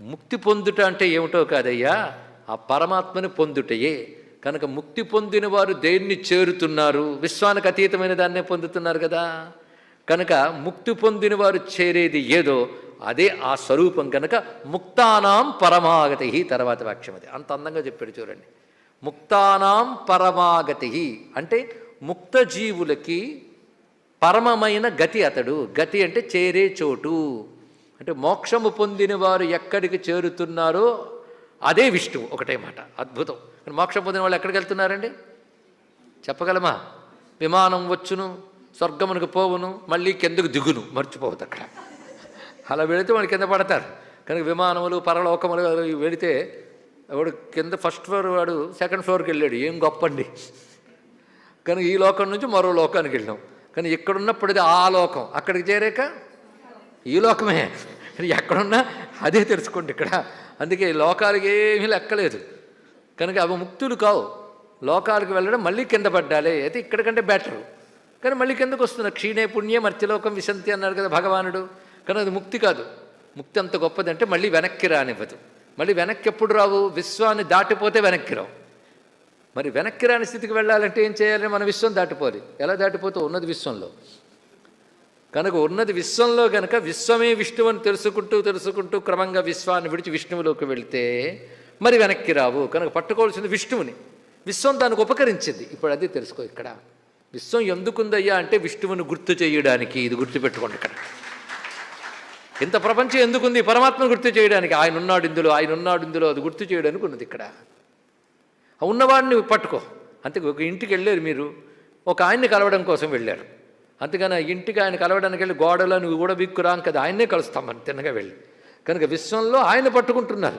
ముక్తి పొందుట అంటే ఏమిటో కాదయ్యా? ఆ పరమాత్మని పొందుటయే. కనుక ముక్తి పొందిన వారు దేన్ని చేరుతున్నారు? విశ్వానికి అతీతమైన దాన్నే పొందుతున్నారు కదా. కనుక ముక్తి పొందిన వారు చేరేది ఏదో అదే ఆ స్వరూపం కనుక ముక్తానాం పరమాగతి తర్వాత వాక్యం అది. అంత అందంగా చెప్పాడు చూడండి. ముక్తానాం పరమాగతి అంటే ముక్త జీవులకి పరమమైన గతి అతడు. గతి అంటే చేరే చోటు. అంటే మోక్షము పొందిన వారు ఎక్కడికి చేరుతున్నారో అదే విష్ణువు ఒకటే మాట అద్భుతం. మోక్షం పొందిన వాళ్ళు ఎక్కడికి వెళ్తున్నారండి? చెప్పగలమా? విమానం వచ్చును స్వర్గమునకు పోవును మళ్ళీ కిందకు దిగును మర్చిపోవద్దు అక్కడ. అలా వెళితే వాళ్ళు కింద పడతారు. కనుక విమానములు పరలోకములు వెళితే వాడు కింద ఫస్ట్ ఫ్లోర్ వాడు సెకండ్ ఫ్లోర్కి వెళ్ళాడు ఏం గొప్పండి. కనుక ఈ లోకం నుంచి మరో లోకానికి వెళ్ళాం. కానీ ఇక్కడున్నప్పుడు ఇది ఆ లోకం. అక్కడికి చేరాక ఈ లోకమే. ఎక్కడున్నా అదే తెలుసుకోండి ఇక్కడ. అందుకే లోకాలకి ఏమీ లెక్కలేదు. కనుక అవి ముక్తులు కావు. లోకాలకు వెళ్ళడం మళ్ళీ కింద పడ్డాలి. అయితే ఇక్కడికంటే బెటరు. కానీ మళ్ళీ కిందకు వస్తున్న క్షీణే పుణ్యే మర్త్యలోకం విశంతి అన్నాడు కదా భగవానుడు. కానీ అది ముక్తి కాదు. ముక్తి అంత గొప్పదంటే మళ్ళీ వెనక్కి రానివ్వదు. మళ్ళీ వెనక్కి ఎప్పుడు రావు? విశ్వాన్ని దాటిపోతే వెనక్కి రావు. మరి వెనక్కి రాని స్థితికి వెళ్ళాలంటే ఏం చేయాలి? మన విశ్వం దాటిపోవాలి ఎలా దాటిపోతే? ఉన్నది విశ్వంలో. కనుక ఉన్నది విశ్వంలో కనుక విశ్వమే విష్ణువు అని తెలుసుకుంటూ తెలుసుకుంటూ క్రమంగా విశ్వాన్ని విడిచి విష్ణువులోకి వెళితే మరి వెనక్కి రావు. కనుక పట్టుకోవాల్సింది విష్ణువుని. విశ్వం దానికి ఉపకరించింది. ఇప్పుడు అది తెలుసుకో ఇక్కడ. విశ్వం ఎందుకుందయ్యా అంటే విష్ణువుని గుర్తు చేయడానికి. ఇది గుర్తుపెట్టుకోండి ఇక్కడ. ఇంత ప్రపంచం ఎందుకుంది? పరమాత్మను గుర్తు చేయడానికి. ఆయన ఉన్నాడు ఇందులో ఆయన ఉన్నాడు ఇందులో. అది గుర్తు చేయడానికి ఉన్నది ఇక్కడ. ఉన్నవాడిని పట్టుకో. అంతే ఒక ఇంటికి వెళ్ళారు మీరు. ఒక ఆయన్ని కలవడం కోసం వెళ్ళారు. అందుకని ఇంటికి ఆయన కలవడానికి వెళ్ళి గోడలో నువ్వు కూడా బిక్కురాం కదా ఆయన్నే కలుస్తాం మనం తిన్నగా వెళ్ళి. కనుక విశ్వంలో ఆయన పట్టుకుంటున్నారు.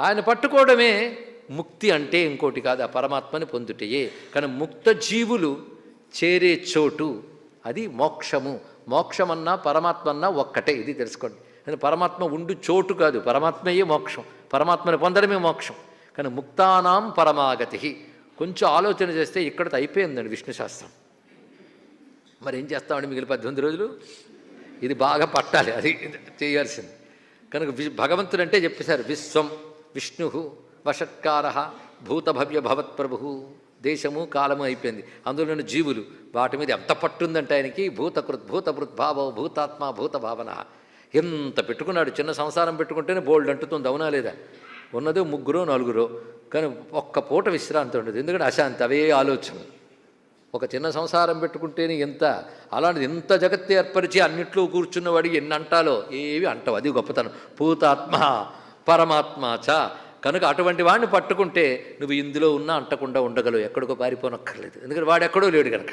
ఆయన పట్టుకోవడమే ముక్తి అంటే ఇంకోటి కాదు ఆ పరమాత్మని పొందుటయే. కానీ ముక్త జీవులు చేరే చోటు అది మోక్షము. మోక్షమన్నా పరమాత్మన్నా ఒక్కటే ఇది తెలుసుకోండి. కానీ పరమాత్మ ఉండు చోటు కాదు పరమాత్మయే మోక్షం. పరమాత్మని పొందడమే మోక్షం. కానీ ముక్తానాం పరమాగతి కొంచెం ఆలోచన చేస్తే ఇక్కడతో అయిపోయిందండి విష్ణు శాస్త్రం. మరి ఏం చేస్తామండి మిగిలిన పద్దెనిమిది రోజులు? ఇది బాగా పట్టాలి అది చేయాల్సింది. కనుక భగవంతుడు అంటే చెప్పేశారు విశ్వం విష్ణు వషత్కార భూతభవ్య భవత్ప్రభు దేశము కాలము అయిపోయింది. అందులోని జీవులు. వాటి మీద ఎంత పట్టుందంటే ఆయనకి భూతకృత్ భూతభృద్భావ భూతాత్మ భూత భావన ఎంత పెట్టుకున్నాడు చిన్న సంసారం పెట్టుకుంటేనే బోల్డ్ అంటుతుంది అవునా లేదా? ఉన్నదో ముగ్గురో నలుగురో. కానీ ఒక్క పూట విశ్రాంతి ఉండదు. ఎందుకంటే అశాంతి అవే ఆలోచన ఒక చిన్న సంసారం పెట్టుకుంటేనే ఎంత అలాంటిది ఎంత జగత్తే ఏర్పరిచి అన్నిట్లో కూర్చున్నవాడి ఎన్ని అంటాలో ఏవి అంటావు? అది గొప్పతనం. భూతాత్మ పరమాత్మ చ. కనుక అటువంటి వాడిని పట్టుకుంటే నువ్వు ఇందులో ఉన్నా అంటకుండా ఉండగలవు. ఎక్కడికో పారిపోనక్కర్లేదు. ఎందుకంటే వాడు ఎక్కడో లేడు కనుక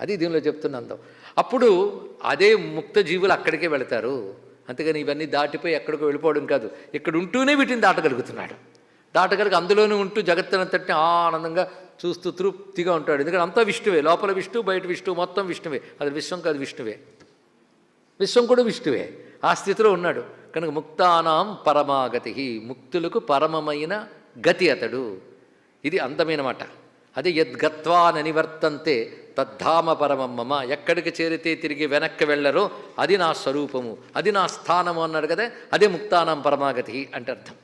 అది దీనిలో చెప్తున్న అందం. అప్పుడు అదే ముక్త జీవులు అక్కడికే వెళతారు. అంతేగాని ఇవన్నీ దాటిపోయి ఎక్కడికో వెళ్ళిపోవడం కాదు. ఇక్కడ ఉంటూనే వీటిని దాటగలుగుతున్నాడు. దాటగలిగి అందులోనే ఉంటూ జగత్తునంతటిని ఆనందంగా చూస్తూ తృప్తిగా ఉంటాడు. ఎందుకంటే అంతా విష్ణువే. లోపల విష్ణు బయట విష్ణువు మొత్తం విష్ణువే. అది విశ్వం కాదు విష్ణువే. విశ్వం కూడా విష్ణువే. ఆ స్థితిలో ఉన్నాడు. కనుక ముక్తానాం పరమాగతి ముక్తులకు పరమమైన గతి అతడు. ఇది అందమైన మాట. అదే యద్గత్వా ననివర్తంతే తద్ధామ పరమం మమ. ఎక్కడికి చేరితే తిరిగి వెనక్కి వెళ్ళరో అది నా స్వరూపము. అది నా స్థానము అన్నాడు కదా అదే ముక్తానాం పరమాగతి అంటే అర్థం.